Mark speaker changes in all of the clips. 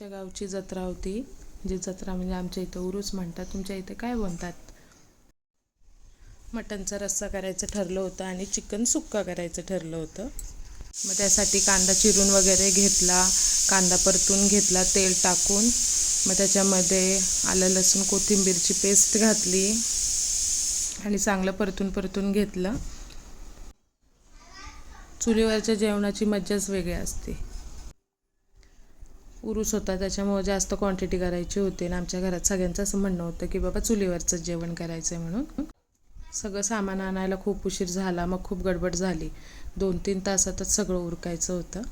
Speaker 1: आमच्या गावची जत्रा होती जी जत्रा म्हणजे आमच्या इथं उरूस म्हणतात. तुमच्या इथे काय म्हणतात मटनचा रस्सा करायचं ठरलं होतं आणि चिकन सुक्का करायचं ठरलं होतं. मग त्यासाठी कांदा चिरून वगैरे घेतला कांदा परतून घेतला तेल टाकून. मग त्याच्यामध्ये आलं लसूण कोथिंबीरची पेस्ट घातली आणि चांगलं परतून परतून घेतलं. चुलीवरच्या जेवणाची मज्जाच वेगळी असते. उरूस होता त्याच्यामुळे जास्त क्वांटिटी करायची होती. आणि आमच्या घरात सगळ्यांचं असं म्हणणं होतं की बाबा चुलीवरचं जेवण करायचं आहे म्हणून. सगळं सामान आणायला खूप उशीर झाला. मग खूप गडबड झाली. दोन तीन तासातच सगळं उरकायचं होतं.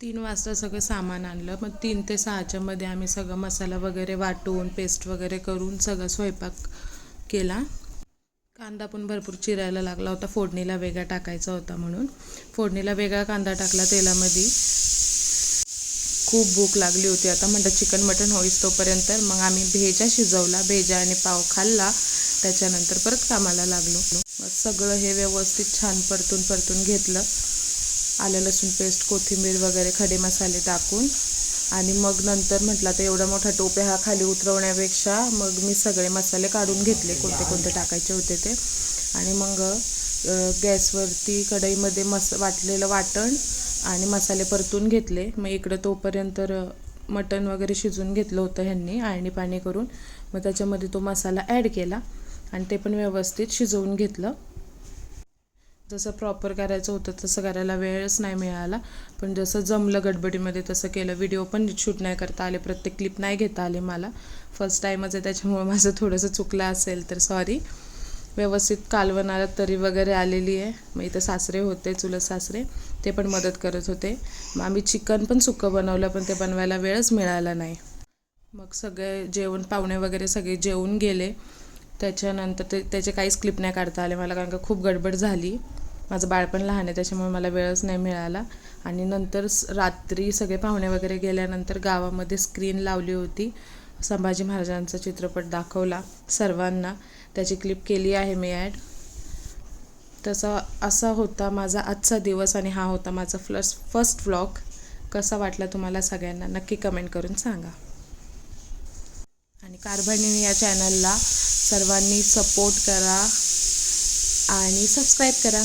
Speaker 1: तीन वाजता सगळं सामान आणलं. मग तीन ते सहाच्या मध्ये आम्ही सगळं मसाला वगैरे वाटून पेस्ट वगैरे करून सगळं स्वयंपाक केला. कांदा पण भरपूर चिरायला लागला होता. फोडणीला वेगळा टाकायचा होता म्हणून. फोडणीला वेगळा कांदा टाकला तेलामध्ये. खूप भूक लागली होती. आता म्हटलं चिकन मटन होईस तोपर्यंत. मग आम्ही भेजा शिजवला. भेजा आणि पाव खाल्ला. त्याच्यानंतर परत कामाला लागलो. मग सगळं हे व्यवस्थित छान परतून परतून घेतलं. आलं लसूण पेस्ट कोथिंबीर वगैरे खडे मसाले टाकून. आणि मग नंतर म्हटलं तर एवढा मोठा टोप्या हा खाली उतरवण्यापेक्षा मग मी सगळे मसाले काढून घेतले. कोणते कोणते टाकायचे होते ते. आणि मग गॅसवरती कढईमध्ये मस वाटलेलं वाटण आणि मसाले परतून घेतले. मग इकडं तोपर्यंत मटण वगैरे शिजून घेतलं होतं ह्यांनी आळणी पाणी करून. मग त्याच्यामध्ये तो मसाला ॲड केला आणि ते पण व्यवस्थित शिजवून घेतलं. जसं प्रॉपर करायचं होतं तसं करायला वेळच नाही मिळाला. पण जसं जमलं गडबडीमध्ये तसं केलं. व्हिडिओ पण शूट नाही करता आले. प्रत्येक क्लिप नाही घेता आले मला. फर्स्ट टाईमच आहे त्याच्यामुळे माझं थोडंसं चुकलं असेल तर सॉरी व्यवस्थित कालवणाला तरी वगैरे आलेली आहे. मग इथं सासरे होते चुलत सासरे. ते पण मदत करत होते. मग आम्ही चिकन पण सुकं बनवलं पण ते बनवायला वेळच मिळाला नाही. मग सगळे जेवण पाहुणे वगैरे सगळे जेवून गेले. त्याच्यानंतर ते त्याचे काहीच क्लिप नाही काढता आले मला कारण का खूप गडबड झाली. माझं बाळपण लहान आहे त्याच्यामुळे मला वेळच नाही मिळाला. आणि नंतर स- रात्री सगळे पाहुणे वगैरे गेल्यानंतर गावामध्ये स्क्रीन लावली होती. संभाजी महाराजांचा चित्रपट दाखवला सर्वांना. त्याची क्लिप केली आहे मी ॲड तसा असा होता माझा आजचा दिवस आणि हा होता माझा फ्लस फर्स्ट व्लॉग कसा वाटला तुम्हाला सगळ्यांना नक्की कमेंट करून सांगा. आणि कारभांडीने या चॅनलला सर्वांनी सपोर्ट करा आणि सबस्क्राईब करा.